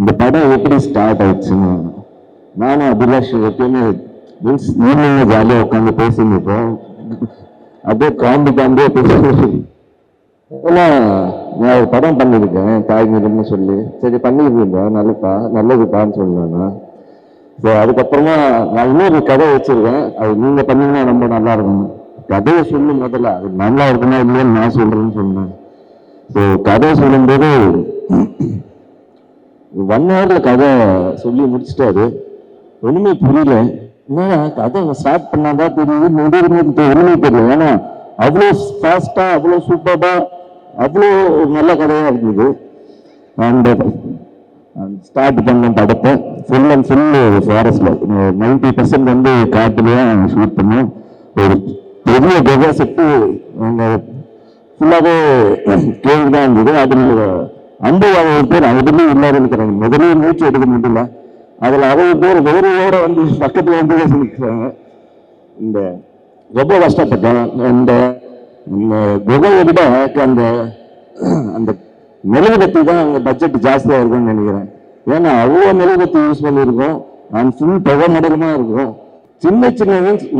இந்த படம் எப்படி ஸ்டார்ட் ஆயிடுச்சுன்னு. நானும் அபிலாஷ் எப்பயுமே மீன்ஸ் ஈவினிங் ஜாலியாக உட்காந்து பேசிட்டு அப்படியே காம்பி காம்பியே பேசி ஏன்னா நான் ஒரு படம் பண்ணியிருக்கேன் காய்கறின்னு சொல்லி. சரி பண்ணியிருந்தேன் நல்லப்பா நல்லதுப்பான்னு சொன்னேன்னா ஸோ அதுக்கப்புறமா நான் இன்னொரு கதை வச்சிருக்கேன். அது நீங்கள் பண்ணீங்கன்னா ரொம்ப நல்லா இருக்கும். கதையை சொல்லும் முதல்ல. அது நல்லா இருக்குன்னா இல்லைன்னு நான் சொல்கிறேன்னு சொன்னேன். ஸோ கதை சொல்லும்போது ஒன் ஹவரில் கதை சொல்லி முடிச்சிட்டாரு. ஒன்றுமே புரியல. என்ன கதை ஸ்டார்ட் பண்ணாதான் தெரியுது. முடிவு ஒன்றுமே தெரியல. ஏன்னா அவ்வளோ ஃபாஸ்ட்டாக அவ்வளோ சூப்பராக அவ்வளோ ஒரு நல்ல கதையாக இருந்தது. அண்ட் ஸ்டார்ட் பண்ண படத்தை ஃபுல் அண்ட் ஃபுல் ஃபாரஸ்டில் நைன்டி பர்சன்ட் வந்து காட்டுலயே ஷூட் பண்ணோம் ஒரு பெரிய கெகா செட்டு நாங்கள் ஃபுல்லாகவே கேள்வி தான் இருந்தது. அதில் அந்த அறுபது பேர் அதுலேயும் இல்லாத இருக்கிறாங்க. முதலே மூச்சு எடுக்க முடியல. அதில் அறுபது பேர் வேறையோட வந்து பக்கத்தில் வந்து சொல்லிக்கிறாங்க இந்த ரொம்ப கஷ்டப்பட்டேன். இந்த இந்த குகையை விட அந்த அந்த மெழுகுபத்தி தான் அங்கே பட்ஜெட் ஜாஸ்தியாக இருக்கும்னு நினைக்கிறேன். ஏன்னா அவ்வளோ மெழுகுபத்தி யூஸ் பண்ணியிருக்கோம். அண்ட் ஃபுல் புகை மடலமாக இருக்கும். சின்ன சின்ன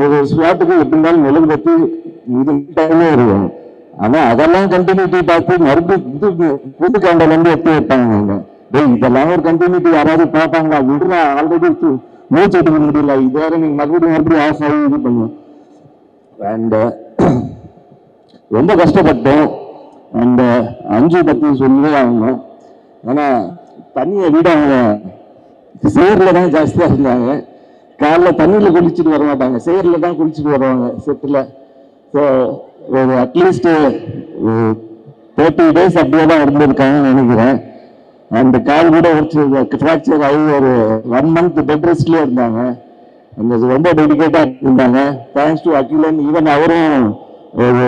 ஒரு ஸ்வாட்டுக்கு எப்படி இருந்தாலும் மெழுகுபத்தி இது இருக்கும். ஆனா அதெல்லாம் கண்டினியூட்டி பார்த்து மறுபடியும் புது கேண்டல் வந்து எடுத்து வைப்பாங்க டேய் இதெல்லாம் ஒரு கண்டினியூட்டி யாராவது பார்ப்பாங்களா? விடுறா ஆல்ரெடி மூச்சு எடுக்க முடியல. இது வேற நீங்க மறுபடியும் மறுபடியும் ஆசை இது பண்ணுவோம் அண்ட் ரொம்ப கஷ்டப்பட்டோம். அந்த அஞ்சு பத்தி சொல்லவே ஆகணும். ஆனா தண்ணியை விட அவங்க சேர்ல தான் ஜாஸ்தியா இருந்தாங்க. காலைல தண்ணியில குளிச்சுட்டு வர மாட்டாங்க. சேர்ல தான் குளிச்சுட்டு வருவாங்க செட்டில் ஸோ ஒரு அட்லீஸ்ட் தேர்ட்டி டேஸ் அப்படியே தான் இருந்திருக்காங்கன்னு நினைக்கிறேன். அந்த கால் கூட ஒரு ஃப்ராக்சர் ஆகி ஒரு ஒன் மந்த் பெட் ரெஸ்ட்லேயே இருந்தாங்க. அந்த ரொம்ப டெடிக்கேட்டாக இருந்தாங்க. தேங்க்ஸ் டு அகிலன் ஈவன் அவரும் ஒரு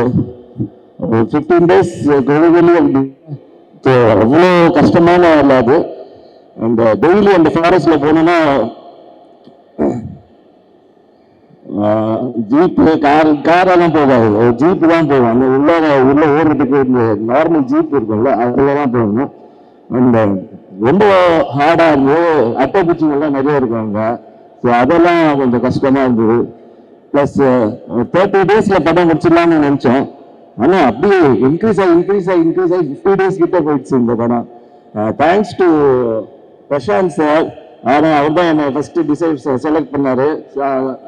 ஃபிஃப்டீன் டேஸ் கோவிலே அவ்வளோ கஷ்டமான வேலை அது. அந்த டெய்லி அந்த ஃபாரஸ்ட்ல போனோம்னா ஜீப்பு கார் காரெல்லாம் போகாது. ஜீப்பு தான் போகும் அந்த உள்ள உள்ள ஓடுறதுக்கு இந்த நார்மல் ஜீப் இருக்கும்ல அதில் தான் போகணும் அந்த ரொம்ப ஹார்டாக இருந்தது அட்டை பூச்சிங்கள்லாம் நிறைய இருக்காங்க ஸோ அதெல்லாம் கொஞ்சம் கஷ்டமாக இருந்தது. ப்ளஸ் தேர்ட்டி டேஸில் படம் முடிச்சிடலாம்னு நினச்சோம் ஆனால் அப்படியே இன்க்ரீஸ் ஆகி இன்க்ரீஸ் ஆகி இன்க்ரீஸ் ஆகி ஃபிஃப்டி டேஸ் கிட்ட போயிடுச்சு இந்த படம் தேங்க்ஸ் டு பிரசாந்த் சார் ஆனால் அவர் தான் என்னை ஃபஸ்ட்டு டிசைட் செலக்ட் பண்ணார்.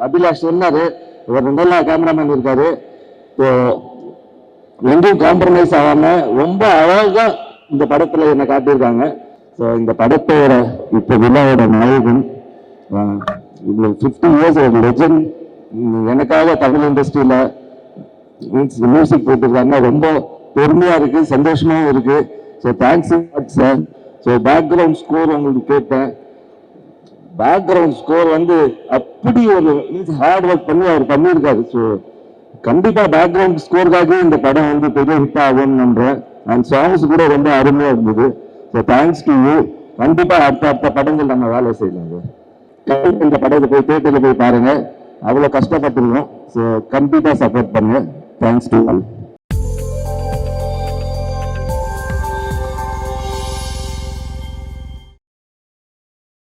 அபிலாஷ் சொன்னார். இவர் நல்ல கேமராமேன் இருக்கார். ஸோ எங்கேயும் காம்ப்ரமைஸ் ஆகாமல் ரொம்ப அழகாக இந்த படத்தில் என்னை காட்டியிருக்காங்க. ஸோ இந்த படத்தோட இப்போ விழாவோட நாயகன் இவ்வளோ ஃபிஃப்டி இயர்ஸ் ஒரு லெஜண்ட் எனக்காக தமிழ் இண்டஸ்ட்ரியில் மீன்ஸ் மியூசிக் போட்டிருக்காங்க. ரொம்ப பெருமையாக இருக்குது சந்தோஷமாகவும் இருக்குது so thanks sir so background score உங்களுக்கு கேட்டேன். பேக்ரவுண்ட் ஸ்கோர் வந்து அப்படி ஒரு ஹார்ட் ஒர்க் பண்ணி அவர் பண்ணியிருக்காரு. ஸோ கண்டிப்பாக பேக்ரவுண்ட் ஸ்கோருக்காக இந்த படம் வந்து பெரிய ஹிட் ஆகும்னு நம்புறேன். அண்ட் சாங்ஸ் கூட ரொம்ப அருமையாக இருந்தது. ஸோ தேங்க்ஸ் டு யூ கண்டிப்பாக அடுத்த அடுத்த படங்கள் நம்ம வேலை செய்யலாங்க. கண்டிப்பாக இந்த படத்தை போய் தேட்டரில் போய் பாருங்கள் அவ்வளோ கஷ்டப்பட்டுருக்கோம். ஸோ கண்டிப்பாக சப்போர்ட் பண்ணுங்க. Thanks to all